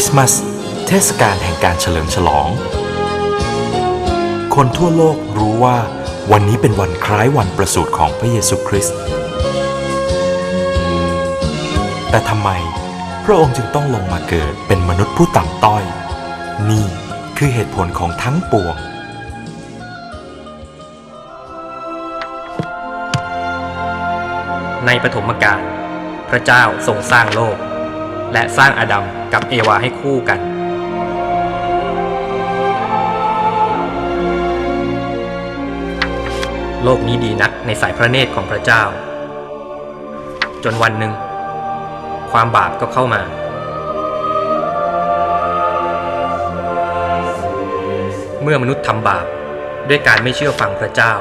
ริสต์มาสเทศกาลแห่งการเฉลิมฉลอง คนทั่วโลกรู้ว่าวันนี้เป็นวันคล้ายวันประสูติของพระเยซูคริสต์ แต่ทำไมพระองค์จึงต้องลงมาเกิดเป็นมนุษย์ผู้ต่ำต้อย นี่คือเหตุผลของทั้งปวงในปฐมกาลพระเจ้าทรงสร้างโลก และสร้างอาดัมกับเอวาให้คู่กัน โลกนี้ดีนักในสายพระเนตรของพระเจ้า จนวันหนึ่ง ความบาปก็เข้ามา เมื่อมนุษย์ทำบาปด้วยการไม่เชื่อฟังพระเจ้า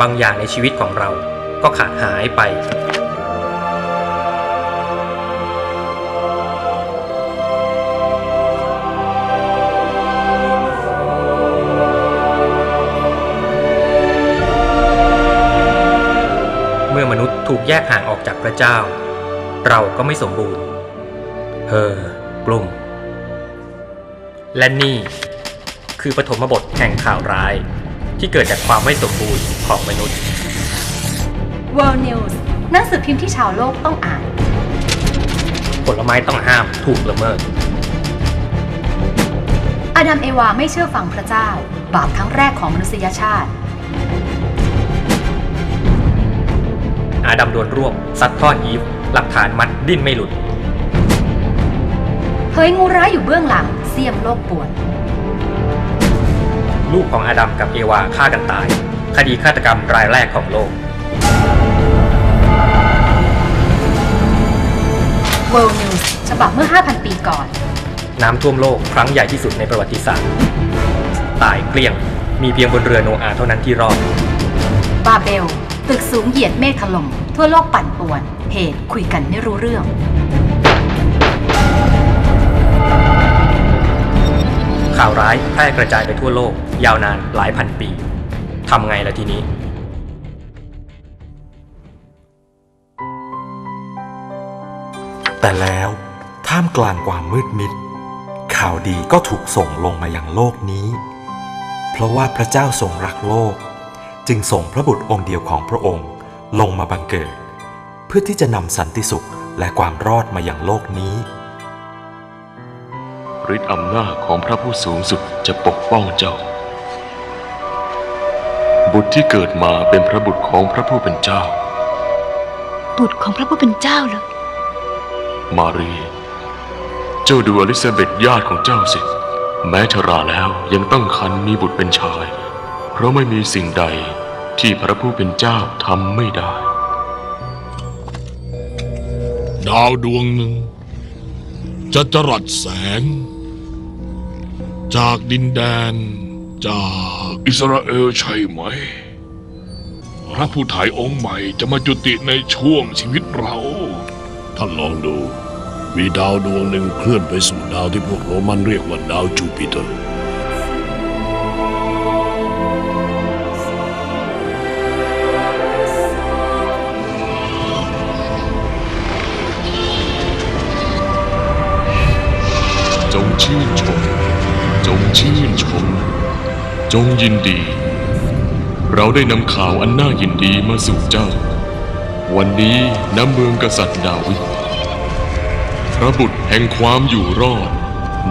บางอย่างในชีวิตของเราก็ขาดหายไป ถูกแยกห่างออกจากพระเจ้า เราก็ไม่สมบูรณ์เฮอกลุ่ม และนี่คือปฐมบทแห่งข่าวร้าย ที่เกิดจากความไม่สมบูรณ์ของมนุษย์ World News หนังสือพิมพ์ที่ชาวโลกต้องอ่าน ผลไม้ต้องห้ามถูกละเมิด อาดัมเอวาไม่เชื่อฟังพระเจ้า บาปครั้งแรกของมนุษยชาติาดัมโดนรวบซัดทอดอีฟ หลักฐานมัดดิ้นไม่หลุดเผยงูร้ายอยู่เบื้องหลัง เสียมโลกปวด ลูกของอาดัมกับเอวาฆ่ากันตาย คดีฆาตกรรมรายแรกของโลก World News ฉบับเมื่อ 5,000 ปีก่อน น้ำท่วมโลกครั้งใหญ่ที่สุดในประวัติศาสตร์ ตายเกลี้ยง มีเพียงบนเรือโนอาห์เท่านั้นที่รอด บาเบล ตึกสูงเหยียดเมฆถล่ม ทั่วโลกปั่นป่วน เหตุคุยกันไม่รู้เรื่อง ข่าวร้ายแพร่กระจายไปทั่วโลก ยาวนานหลายพันปีทำไงล่ะทีนี้ แต่แล้วท่ามกลางความมืดมิด ข่าวดีก็ถูกส่งลงมายังโลกนี้ เพราะว่าพระเจ้าทรงรักโลก จึงส่งพระบุตรองค์เดียวของพระองค์ ลงมาบังเกิด เพื่อที่จะนำสันติสุขและความรอดมาอย่างโลกนี้ฤทธิ์อำนาจของพระผู้สูงสุดจะปกป้องเจ้า บุตรที่เกิดมาเป็นพระบุตรของพระผู้เป็นเจ้า บุตรของพระผู้เป็นเจ้าเหรอมารี เจ้าดูอลิซาเบธญาติของเจ้าสิ แม้ชราแล้วยังตั้งครรภ์มีบุตรเป็นชาย เพราะไม่มีสิ่งใด ที่พระผู้เป็นเจ้าทำไม่ได้ ดาวดวงหนึ่ง จะจรัสแสง จากดินแดน จากอิสราเอลใช่ไหม พระผู้ถ่ายองค์ใหม่จะมาจุติในช่วงชีวิตเรา ท่านลองดู มีดาวดวงหนึ่งเคลื่อนไปสู่ดาวที่พวกโรมันเรียกว่าดาวจูปิเตอร์ ชื่นชม จงยินดี เราได้นำข่าวอันน่ายินดีมาสู่เจ้า วันนี้ณเมืองกษัตริย์ดาวิดพระบุตรแห่งความอยู่รอด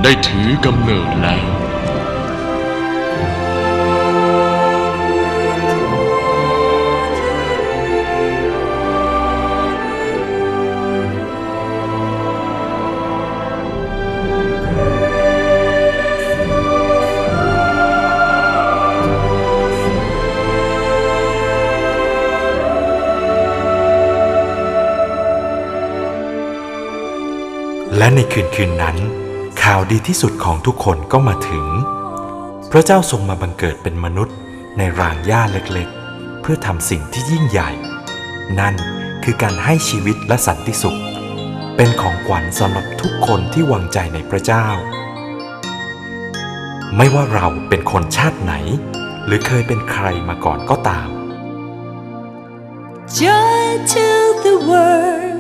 ได้ถือกำเนิดแล้ว และในคืนคืนนั้น ข่าวดีที่สุดของทุกคนก็มาถึง พระเจ้าทรงมาบังเกิดเป็นมนุษย์ในรางหญ้าเล็กๆ เพื่อทำสิ่งที่ยิ่งใหญ่ นั่นคือการให้ชีวิตและสันติสุข เป็นของขวัญสำหรับทุกคนที่วางใจในพระเจ้า ไม่ว่าเราเป็นคนชาติไหน หรือเคยเป็นใครมาก่อนก็ตาม Joy to the world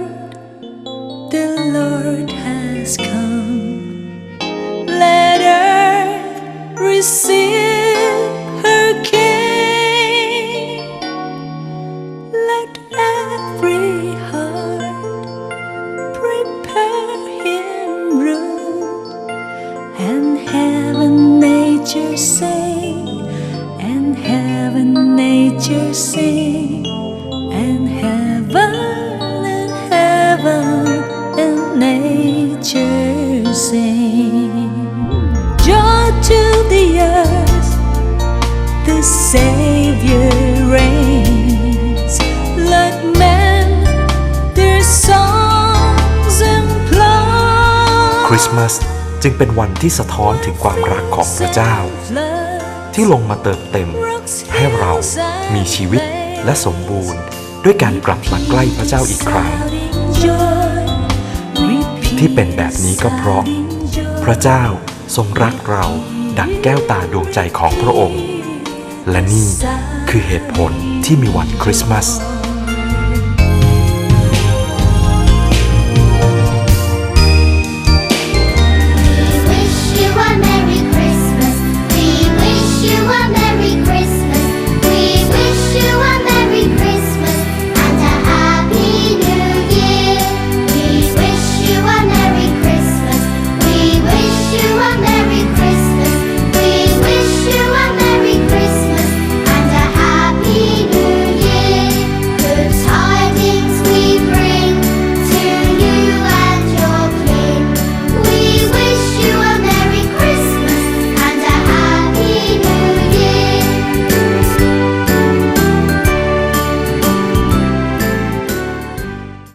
the Lord has come. จึงเป็นวันที่สะท้อนถึงความรักของพระเจ้า ที่ลงมาเติมเต็ม ให้เรามีชีวิตและสมบูรณ์ ด้วยการกลับมาใกล้พระเจ้าอีกครั้ง ที่เป็นแบบนี้ก็เพราะ พระเจ้าทรงรักเราดังแก้วตาดวงใจของพระองค์ และนี่คือเหตุผลที่มีวันคริสต์มาส